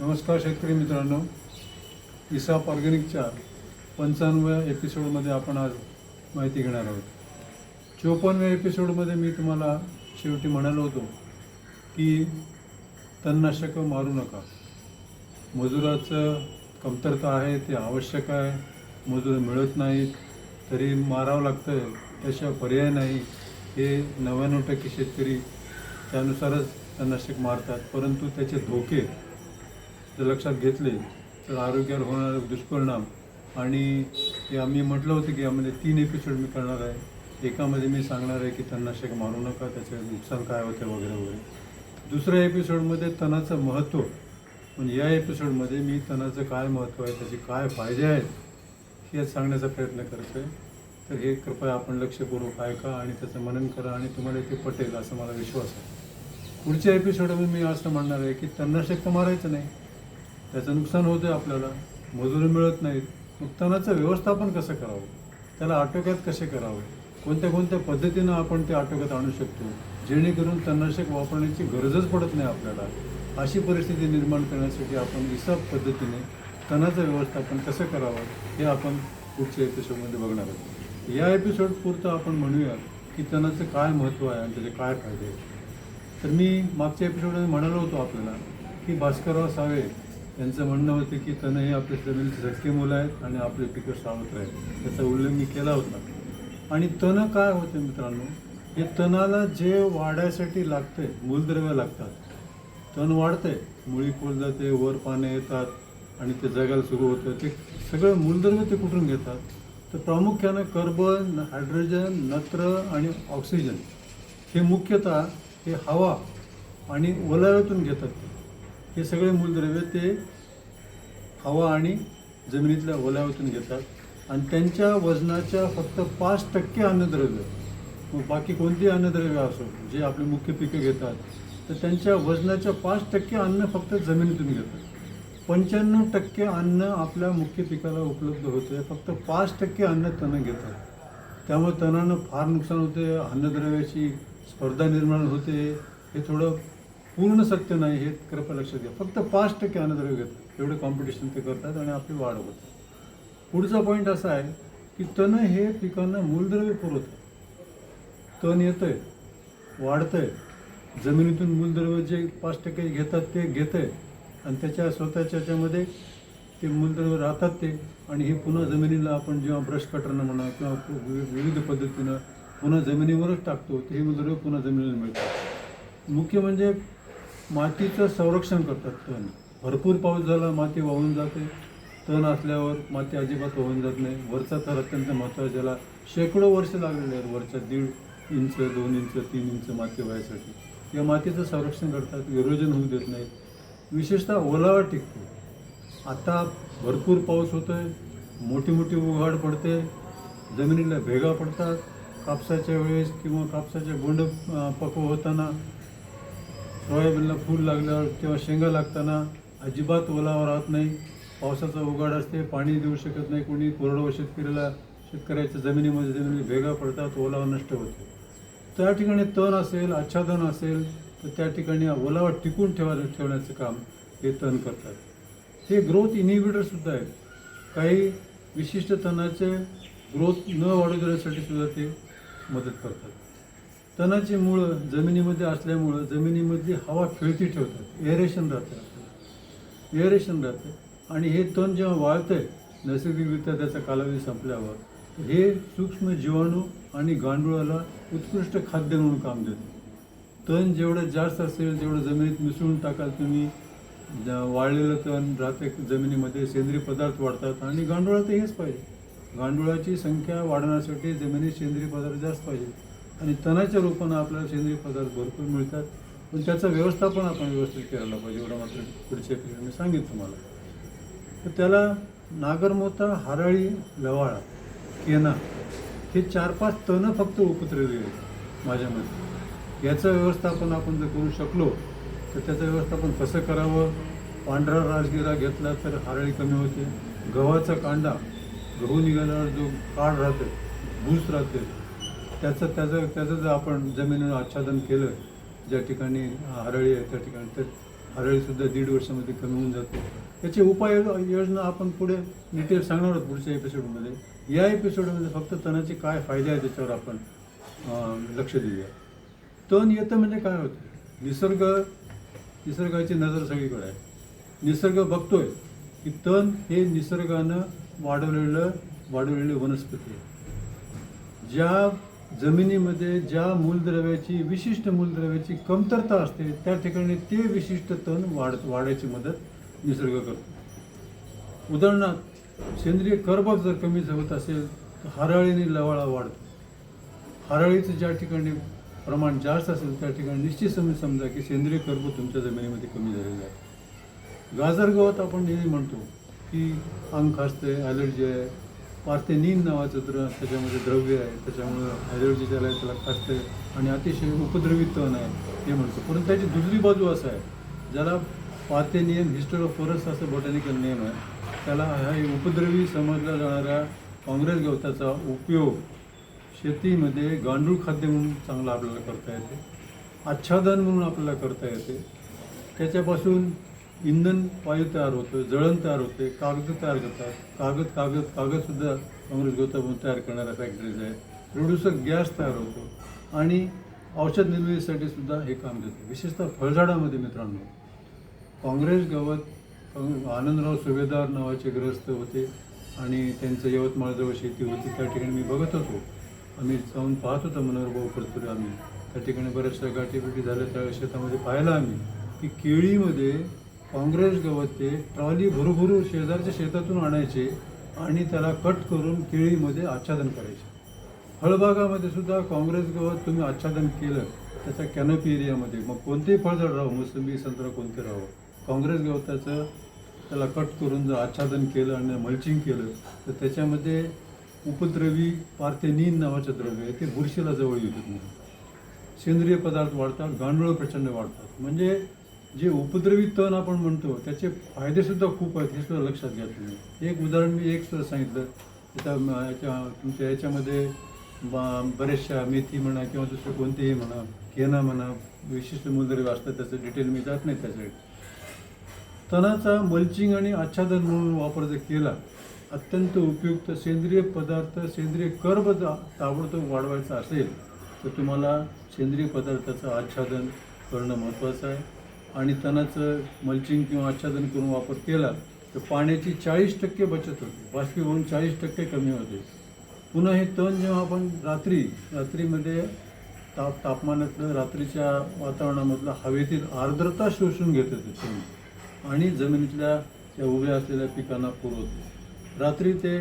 नमस्कार शेतकरी मित्रांनो. इसाप ऑर्गॅनिकच्या पंचाण्णव्या एपिसोडमध्ये आपण आज माहिती घेणार आहोत. चोपन्नव्या एपिसोडमध्ये मी तुम्हाला शेवटी म्हणालो होतो की तणनाशकं मारू नका. मजुराचं कमतरता आहे ते आवश्यक आहे. मजूर मिळत नाहीत तरी मारावं लागतं त्याशिवाय पर्याय नाही. हे नव्याण्णव टक्के शेतकरी त्यानुसारच तणनाशक मारतात परंतु त्याचे धोके जर लक्षात घेतले तर आरोग्यावर होणारे दुष्परिणाम. आणि हे आम्ही म्हटलं होतं की यामध्ये तीन एपिसोड मी करणार आहे. एकामध्ये मी सांगणार आहे की तणनाशक मारू नका त्याचे नुकसान काय होते वगैरे वगैरे. दुसऱ्या एपिसोडमध्ये तणाचं महत्त्व म्हणजे या एपिसोडमध्ये मी तणाचं काय महत्त्व आहे त्याचे काय फायदे आहेत हे सांगण्याचा प्रयत्न करतो आहे. तर हे कृपया आपण लक्षपूर्वक ऐका आणि त्याचं मनन करा आणि तुम्हाला ते पटेल असं मला विश्वास आहे. पुढच्या एपिसोडमध्ये मी असं म्हणणार आहे की तणनाशक तर मारायचं नाही. त्याचं नुकसान होतं आपल्याला. मजुरी मिळत नाहीत. नुकसानाचं व्यवस्थापन कसं करावं? त्याला आटोक्यात कसे करावं? कोणत्या कोणत्या पद्धतीनं आपण ते आटोक्यात आणू शकतो? जेणेकरून तणनाशक वापरण्याची गरजच पडत नाही आपल्याला. अशी परिस्थिती निर्माण करण्यासाठी आपण इसाप पद्धतीने तणाचं व्यवस्थापन कसं करावं हे आपण पुढच्या एपिसोडमध्ये बघणार आहोत. या एपिसोड पुरतं आपण म्हणूया की तणाचं काय महत्त्व आहे आणि त्याचे काय फायदे आहेत. तर मी मागच्या एपिसोडमध्ये म्हणालो होतो आपल्याला की भास्करराव सावे यांचं म्हणणं होतं की तण हे आपल्या जमिनीचे झटके मुलं आहेत आणि आपले पिकं सावत आहेत. त्याचा उल्लेख मी केला होता. आणि तण काय होते मित्रांनो? हे तणाला जे वाढायसाठी लागते मूलद्रव्य लागतात. तण वाढते मुळी खोल जाते वर पाने येतात आणि ते जगायला सुरू होतं. ते सगळं मूलद्रव्य ते कुठून घेतात? तर प्रामुख्यानं कार्बन हायड्रोजन नत्र आणि ऑक्सिजन हे मुख्यतः हे हवा आणि ओलाव्यातून घेतात ते. हे सगळे मूलद्रव्य ते हवा आणि जमिनीतल्या ओलाव्यातून घेतात. आणि त्यांच्या वजनाच्या फक्त पाच टक्के अन्नद्रव्य. मग बाकी कोणती अन्नद्रव्य असो जे आपले मुख्य पिकं घेतात तर त्यांच्या वजनाच्या पाच टक्के अन्न फक्त जमिनीतून घेतात. पंच्याण्णव टक्के अन्न आपल्या मुख्य पिकाला उपलब्ध होते फक्त पाच टक्के अन्न तण घेतात. त्यामुळे तणानं फार नुकसान होते अन्नद्रव्याची स्पर्धा निर्माण होते. हे थोडं पूर्ण सत्य नाही हे कृपया लक्षात घ्या. फक्त पाच टक्के अन्नद्रव्य घेतात एवढं कॉम्पिटिशन ते करतात आणि आपली वाढ होते. पुढचा पॉईंट असा आहे की तण हे पिकांना मूलद्रव्य पुरवतं. तण येतंय वाढतंय. जमिनीतून मूलद्रव्य जे पाच टक्के घेतात ते घेतंय. आणि त्याच्या स्वतःच्या याच्यामध्ये ते मूलद्रव्य राहतात ते. आणि हे पुन्हा जमिनीला आपण जेव्हा ब्रश कटरनं म्हणा किंवा विविध पद्धतीनं पुन्हा जमिनीवरच टाकतो ते हे मूलद्रव्य पुन्हा जमिनीला मिळतात मुख्य म्हणजे मातीचं संरक्षण करतात तण. भरपूर पाऊस झाला माती वाहून जाते. तण असल्यावर माती अजिबात वाहून जात नाही. वरचा थर अत्यंत महत्त्वाचा ज्याला शेकडो वर्ष लागलेले आहेत वरच्या दीड इंच दोन इंच तीन इंच माती व्हायसाठी. या मातीचं संरक्षण करतात विरोजन होऊ देत नाही. विशेषतः ओलावा टिकतो. आता भरपूर पाऊस होतो आहे मोठी मोठी उघाड पडते जमिनीला भेगा पडतात. कापसाच्या वेळेस किंवा कापसाचे बोंड पक्व होताना सोयाबीनला फूल लागल्यावर किंवा शेंगा लागताना अजिबात ओलावा राहत नाही. पावसाचा उघाड असते पाणी देऊ शकत नाही कोणी. कोरडवा शेतकऱ्याला शेतकऱ्याच्या जमिनीमध्ये जमिनी भेगा पडतात ओलावा नष्ट होतो. त्या ठिकाणी तण असेल आच्छादन असेल तर त्या ठिकाणी ओलावा टिकून ठेवा ठेवण्याचं काम हे तण करतात. हे ग्रोथ इनिबिटर आहेत. काही विशिष्ट तणाचे ग्रोथ न वाढू देण्यासाठी सुद्धा ते मदत करतात. तणाची मुळं जमिनीमध्ये असल्यामुळं जमिनीमधली हवा खेळती ठेवतात एअरेशन राहतं आपल्याला. एअरेशन राहतं. आणि हे तण जेव्हा वाळतंय नैसर्गिकरित्या त्याचा कालावधी संपल्यावर हे सूक्ष्म जीवाणू आणि गांडुळाला उत्कृष्ट खाद्य म्हणून काम देतं. तण जेवढं जास्त असेल तेवढं जमिनीत मिसळून टाकाल तुम्ही. ज- वाळलेलं तण राहते जमिनीमध्ये सेंद्रिय पदार्थ वाढतात. आणि गांडुळा तर हेच पाहिजे. गांडुळाची संख्या वाढवण्यासाठी जमिनीत सेंद्रिय पदार्थ जास्त पाहिजे. आणि तणाच्या रूपानं आपल्याला सेंद्रिय पदार्थ भरपूर मिळतात. पण त्याचं व्यवस्थापन आपण व्यवस्थित करायला पाहिजे एवढं मात्र पुढच्या पिढी मी सांगितलं तुम्हाला. तर त्याला नागरमोता हराळी लवाळा केना हे चार पाच तणं फक्त उपद्रवी आहेत माझ्या मते. याचं व्यवस्थापन आपण जर करू शकलो तर त्याचं व्यवस्थापन कसं करावं? पांढरा राजगिरा घेतला तर हराळी कमी होते. गव्हाचा कांदा गहू निघाल्यावर जो काळ राहते भूस राहते त्याचं त्याचं त्याचं जर आपण जमिनीवर आच्छादन केलं ज्या ठिकाणी हरळी आहे त्या ठिकाणी तर हरळीसुद्धा दीड वर्षामध्ये कमी होऊन जाते. त्याची उपाय योजना आपण पुढे डिटेल सांगणार आहोत पुढच्या एपिसोडमध्ये या एपिसोडमध्ये फक्त तणाचे काय फायदे आहेत त्याच्यावर आपण लक्ष देऊया. तण येतं म्हणजे काय होतं? निसर्ग निसर्गाची नजर सगळीकडे आहे. निसर्ग बघतोय की तण हे निसर्गानं वाढवलेलं वाढवलेली वनस्पती आहे. ज्या जमिनीमध्ये ज्या मूलद्रव्याची विशिष्ट मूलद्रव्याची कमतरता असते त्या ठिकाणी ते विशिष्ट तण वाढ वाढायची मदत निसर्ग करतो. उदाहरणार्थ सेंद्रिय कर्बक जर कमी होत असेल तर हराळीने लवाळा वाढतो. हराळीचं ज्या ठिकाणी प्रमाण जास्त असेल त्या ठिकाणी निश्चित समज समजा की सेंद्रिय कर्ब तुमच्या जमिनीमध्ये कमी झालेलं आहे. गाजर गवत आपण नेहमी म्हणतो की अंग खासतंय ॲलर्जी आहे. पार्थेनिन नावाचं द्र त्याच्यामध्ये द्रव्य आहे. त्याच्यामुळं ॲलर्जी त्याला त्याला खासतंय आणि अतिशय उपद्रवी तण आहे हे म्हणतो. परंतु त्याची दुसरी बाजू असं आहे. ज्याला पार्थेनियम हिस्टोरोफोरस असं बॉटॅनिकल नेम आहे त्याला ह्या उपद्रवी समजल्या जाणाऱ्या काँग्रेस गवताचा उपयोग शेतीमध्ये गांडूळ खाद्य म्हणून चांगलं आपल्याला करता येते. आच्छादन म्हणून आपल्याला करता येते. त्याच्यापासून इंधन वायू तयार होतं जळण तयार होते कागद तयार करतात. कागद कागद कागदसुद्धा काँग्रेस गवतामधून तयार करणाऱ्या फॅक्टरीज आहेत. प्रोड्युसर गॅस तयार होतो. आणि औषध निर्मितीसाठी सुद्धा हे काम देते विशेषतः फळझाडामध्ये मित्रांनो काँग्रेस गवत आनंदराव सुभेदार नावाचे ग्रस्त होते आणि त्यांचं यवतमाळजवळ शेती होती. त्या ठिकाणी मी बघत होतो. आम्ही जाऊन पाहत होतो मनोहरभाऊ फडतुरे आम्ही. त्या ठिकाणी बऱ्याचशा गाठीबिटी झाल्या. त्या शेतामध्ये पाहिलं आम्ही. की केळीमध्ये काँग्रेस गवत ते ट्रॉली भरभरून शेजारच्या शेतातून आणायचे आणि त्याला कट करून केळीमध्ये आच्छादन करायचे. फळबागामध्ये सुद्धा काँग्रेस गवत तुम्ही आच्छादन केलं त्याच्या कॅनोपी एरियामध्ये मग कोणतेही फळझाड राहो मोसंबी संत्रा कोणते राहो काँग्रेस गवताचं त्याला कट करून जर आच्छादन केलं आणि मल्चिंग केलं तर त्याच्यामध्ये उपद्रवी पार्थेनिन नावाचं द्रव्य आहे ते बुरशीला जवळ येऊ नाही. सेंद्रिय पदार्थ वाढतात गांडूळ प्रचंड वाढतात. म्हणजे जे उपद्रवी तण आपण म्हणतो त्याचे फायदेसुद्धा खूप आहेत हे सुद्धा लक्षात घ्या तुम्ही. एक उदाहरण मी एक सुद्धा सांगितलं. त्याच्या याच्या तुमच्या याच्यामध्ये बरेचशा बऱ्याचशा मेथी म्हणा किंवा दुसरं कोणतेही म्हणा केना म्हणा विशिष्ट मूलद्रव्य असतात त्याचं डिटेल मी जात नाही त्याच्याकडे. तणाचा मल्चिंग आणि आच्छादन म्हणून वापर जर केला अत्यंत उपयुक्त सेंद्रिय पदार्थ सेंद्रिय कर्ब ताबडतोब वाढवायचा असेल तर तुम्हाला सेंद्रिय पदार्थाचं आच्छादन करणं महत्त्वाचं आहे. आणि तणाचं मल्चिंग किंवा आच्छादन करून वापर केला तर पाण्याची चाळीस टक्के बचत होते. बाष्पीभवन चाळीस टक्के कमी होते. पुन्हा हे तण जेव्हा आपण रात्री रात्रीमध्ये ताप तापमानातलं रात्रीच्या वातावरणामधलं हवेतील आर्द्रता शोषून घेतं ते तण. आणि जमिनीतल्या त्या उभ्या असलेल्या पिकांना पुरवते रात्री ते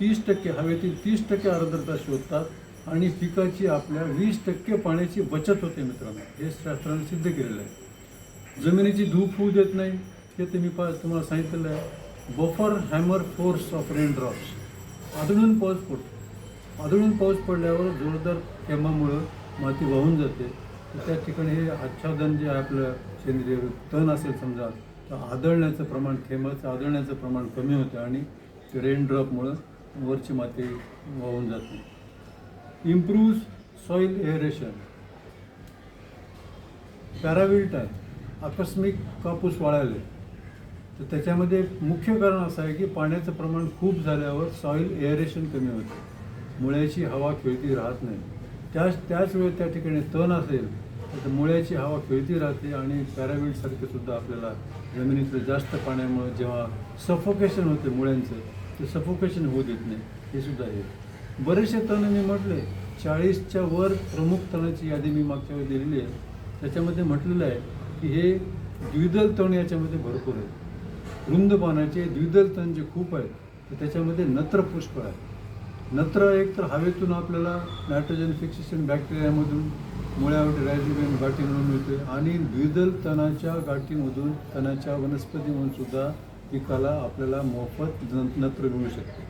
तीस टक्के हवेतील तीस टक्के आर्द्रता शोधतात आणि पिकाची आपल्या वीस टक्के पाण्याची बचत होते मित्रांनो. हे शास्त्राने सिद्ध केलेलं आहे. जमिनीची धूप होऊ देत नाही हे ते मी पा तुम्हाला सांगितलेलं आहे. Buffer hammer force of rain drops आदळून पाऊस पडतो. आदळून पाऊस पडल्यावर जोरदार थेंबामुळं माती वाहून जाते. तर त्या ठिकाणी हे आच्छादन जे आहे आपलं सेंद्रिय तण असेल समजा तर आदळण्याचं प्रमाण थेंबाचं आदळण्याचं प्रमाण कमी होतं आणि रेन ड्रॉपमुळं वरची माती वाहून जाते. इम्प्रूव्ह सॉईल एअरेशन पॅराविल्ट आहे आकस्मिक कापूस वाळायले. तर त्याच्यामध्ये मुख्य कारण असं आहे की पाण्याचं प्रमाण खूप झाल्यावर सॉईल एअरेशन कमी होते. मुळ्याची हवा खेळती राहत नाही. त्याच त्याच वेळी त्या ठिकाणी तण असेल तर मुळ्याची हवा खेळती राहते आणि पॅराविल्टसारखे सुद्धा आपल्याला जमिनीतलं जास्त पाण्यामुळे जेव्हा सफोकेशन होते मुळ्यांचं ते सफोकेशन होऊ देत नाही. हे सुद्धा आहे. बरेचसे तण मी म्हटले चाळीसच्या वर प्रमुख तणाची यादी मी मागच्या वेळी दिलेली आहे. त्याच्यामध्ये म्हटलेलं आहे की हे द्विदल तण याच्यामध्ये भरपूर आहे रुंद पानाचे द्विदल तण जे खूप आहेत तर त्याच्यामध्ये नत्र पुष्कळ आहे. नत्र एक तर हवेतून आपल्याला नायट्रोजन फिक्सेशन बॅक्टेरियामधून मुळ्यावर रायझोबियम गाठी म्हणून मिळते आणि द्विदल तणाच्या गाठीमधून तणाच्या वनस्पतीमधून सुद्धा पिकाला आपल्याला मोफत न- नत्र मिळू शकते.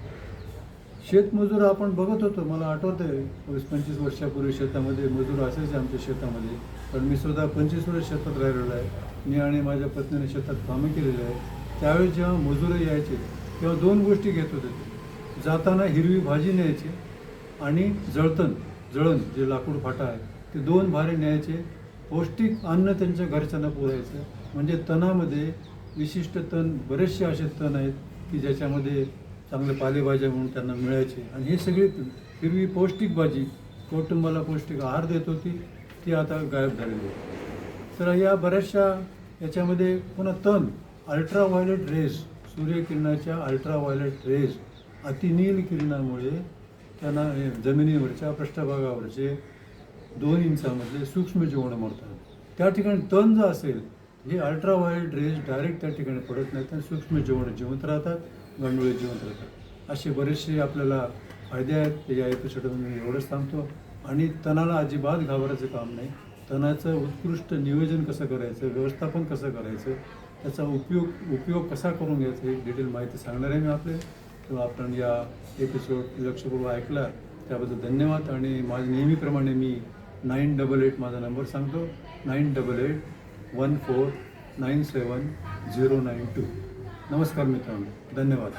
शेतमजूर आपण बघत होतो मला आठवतं आहे वीस पंचवीस वर्षापूर्वी शेतामध्ये मजूर असायचे आमच्या शेतामध्ये. पण मी सुद्धा पंचवीस वर्ष शेतात राहिलेलो आहे. मी आणि माझ्या पत्नीने शेतात कामं केलेली आहे त्यावेळेस जेव्हा मजूर यायचे तेव्हा दोन गोष्टी घेत होते ते. जाताना हिरवी भाजी न्यायची आणि जळतण जळण जे लाकूड फाटा आहे ते दोन भारे न्यायचे. पौष्टिक अन्न त्यांच्या घरच्यांना पुरायचं म्हणजे तणामध्ये विशिष्ट तण बरेचसे असे तण आहेत की ज्याच्यामध्ये चांगले पालेभाज्या म्हणून त्यांना मिळायचे. आणि हे सगळी हिरवी पौष्टिक भाजी कुटुंबाला पौष्टिक आहार देत होती. ती आता गायब झालेली आहे. तर या बऱ्याचशा याच्यामध्ये पुन्हा तण अल्ट्रा व्हायलेट सूर्यकिरणाच्या अल्ट्रा व्हायलेट अतिनील किरणामुळे त्यांना जमिनीवरच्या पृष्ठभागावरचे दोन इंचामधले सूक्ष्म जीवन मरतात त्या ठिकाणी तण जर असेल हे अल्ट्राव्हायलेट रेस रेज डायरेक्ट त्या ठिकाणी पडत नाहीत आणि सूक्ष्म जीवन जिवंत राहतात गांडुळे जिवंत राहतात. असे बरेचसे आपल्याला फायदे आहेत. या एपिसोडमध्ये मी एवढंच थांबतो. आणि तणाला अजिबात घाबरायचं काम नाही. तणाचं उत्कृष्ट नियोजन कसं करायचं व्यवस्थापन कसं करायचं त्याचा उपयोग उपयोग कसा करून घ्यायचा हे डिटेल माहिती सांगणार आहे मी आपले. किंवा आपण या एपिसोड लक्षपूर्वक ऐकला त्याबद्दल धन्यवाद. आणि माझ्या नेहमीप्रमाणे मी नाईन डबल एट माझा नंबर सांगतो. Nine double eight one four nine seven zero nine two नमस्कार मित्रांनो. धन्यवाद.